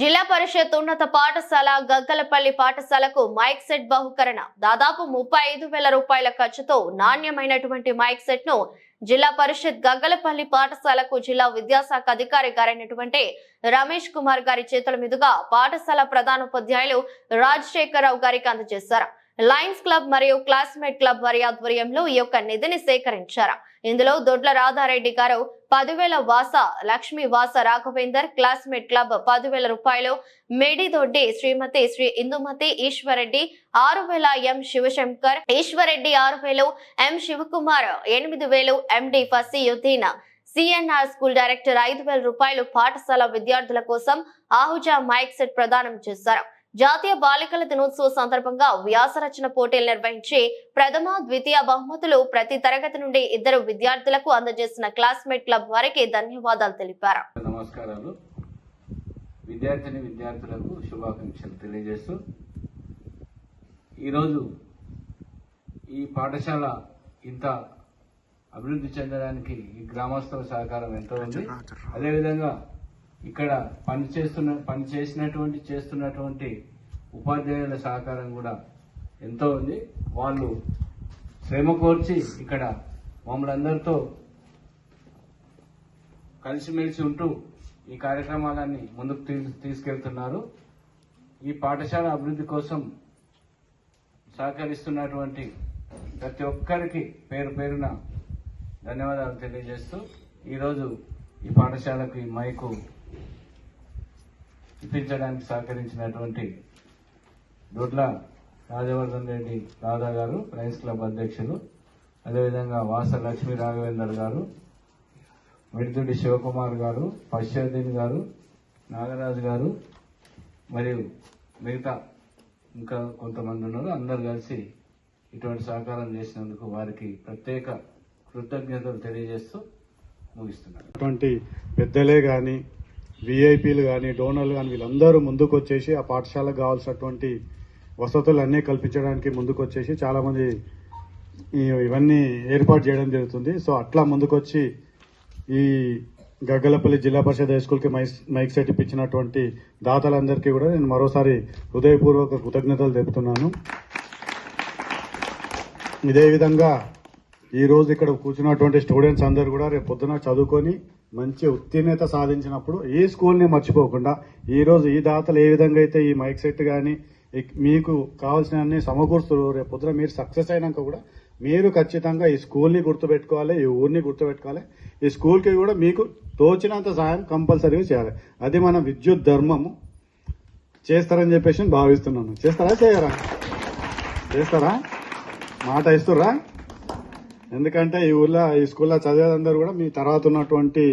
జిల్లా పరిషత్ ఉన్నత పాఠశాల గగ్గలపల్లి పాఠశాలకు మైక్ సెట్ బహుకరణ. దాదాపు ముప్పై ఐదు వేల రూపాయల ఖర్చుతో నాణ్యమైనటువంటి మైక్ సెట్ను జిల్లా పరిషత్ గగ్గలపల్లి పాఠశాలకు జిల్లా విద్యాశాఖ అధికారి గారైనటువంటి రమేష్ కుమార్ గారి చేతుల మీదుగా పాఠశాల ప్రధానోపాధ్యాయులు రాజశేఖరరావు గారికి అందజేశారు. లయన్స్ క్లబ్ మరియు క్లాస్మేట్ క్లబ్ వారి ఆధ్వర్యంలో ఈ యొక్క నిధిని సేకరించారు. ఇందులో దొడ్ల రాధారెడ్డి గారు పదివేల వాస లక్ష్మి వాస రాఘవేందర్ క్లాస్మేట్ క్లబ్ పదివేల రూపాయలు మేడిదొడ్డి శ్రీమతి శ్రీ ఇందుమతి ఈశ్వరెడ్డి ఆరు వేల ఎం శివశంకర్ ఈశ్వరెడ్డి ఆరు వేలు ఎం శివకుమార్ ఎనిమిది వేలు MD Fasiuddin CNR school director ఐదు వేల రూపాయలు పాఠశాల విద్యార్థుల కోసం ఆహుజా మైక్ సెట్ ప్రదానం చేశారు. జాతీయ బాలికల దినోత్సవ సందర్భంగా వ్యాస రచన పోటీలు నిర్వహించి ప్రథమ ద్వితీయ బహుమతులు ప్రతి తరగతి నుండి ఇద్దరు విద్యార్థులకు అందజేసిన క్లాస్మేట్ క్లబ్ వారికి ధన్యవాదాలు తెలిపారు. నమస్కారాలు. విద్యార్థిని విద్యార్థులకు శుభాకాంక్షలు తెలియజేస్తూ ఈరోజు ఈ పాఠశాల ఇంత అభివృద్ధి చెందడానికి ఈ గ్రామస్తుల సహకారం ఎంతో ఉంది. అదేవిధంగా ఇక్కడ పనిచేస్తున్న పని చేసినటువంటి చేస్తున్నటువంటి ఉపాధ్యాయుల సహకారం కూడా ఎంతో ఉంది. వాళ్ళు శ్రమ కోర్చి ఇక్కడ మమ్మల్ని అందరితో కలిసిమెలిసి ఉంటూ ఈ కార్యక్రమాలన్నీ ముందుకు తీ- తీసుకెళ్తున్నారు. ఈ పాఠశాల అభివృద్ధి కోసం సహకరిస్తున్నటువంటి ప్రతి ఒక్కరికి పేరు పేరున ధన్యవాదాలు తెలియజేస్తూ ఈరోజు ఈ పాఠశాలకు ఈ మైకు ఇప్పించడానికి సహకరించినటువంటి దొడ్ల రాజవర్ధన్ రెడ్డి రాధా గారు లయన్స్ క్లబ్ అధ్యక్షులు. అదేవిధంగా వాస లక్ష్మీ రాఘవేందర్ గారు మిడితుడి శివకుమార్ గారు పశ్చాదీన్ గారు నాగరాజు గారు మరియు మిగతా ఇంకా కొంతమంది ఉన్నారు. అందరు కలిసి ఇటువంటి సహకారం చేసినందుకు వారికి ప్రత్యేక కృతజ్ఞతలు తెలియజేస్తూ ముగిస్తున్నారు అటువంటి పెద్దలే కానీ విఐపీలు కానీ డోనర్లు కానీ వీళ్ళందరూ ముందుకు వచ్చేసి ఆ పాఠశాలకు కావాల్సినటువంటి వసతులు అన్నీ కల్పించడానికి ముందుకు వచ్చేసి చాలామంది ఇవన్నీ ఏర్పాటు చేయడం జరుగుతుంది. సో అట్లా ముందుకొచ్చి ఈ గగ్గలపల్లి జిల్లా పరిషత్ హై స్కూల్కి మైక్ మైక్ సెట్ ఇప్పించినటువంటి దాతలందరికీ కూడా నేను మరోసారి హృదయపూర్వక కృతజ్ఞతలు తెలుపుతున్నాను. ఇదే విధంగా ఈరోజు ఇక్కడ కూర్చున్నటువంటి స్టూడెంట్స్ అందరు కూడా రేపు పొద్దున చదువుకొని మంచి ఉత్తీర్ణత సాధించినప్పుడు ఈ స్కూల్ని మర్చిపోకుండా ఈరోజు ఈ దాతలు ఏ విధంగా అయితే ఈ మైక్ సెట్ కానీ మీకు కావాల్సిన అన్ని సమకూరుస్తారు రేపు పొద్దున మీరు సక్సెస్ అయినాక కూడా మీరు ఖచ్చితంగా ఈ స్కూల్ని గుర్తుపెట్టుకోవాలి ఈ ఊరిని గుర్తుపెట్టుకోవాలి. ఈ స్కూల్కి కూడా మీకు తోచినంత సాయం కంపల్సరీగా చేయాలి. అది మన విద్యుత్ ధర్మము. చేస్తారని చెప్పేసి భావిస్తున్నాను. చేస్తారా చేయరా? చేస్తారా? మాట ఇస్తుర్రా? ఎందుకంటే ఈ ఊర్లో ఈ స్కూల్లో చదివేదందరూ కూడా మీ తర్వాత ఉన్నటువంటి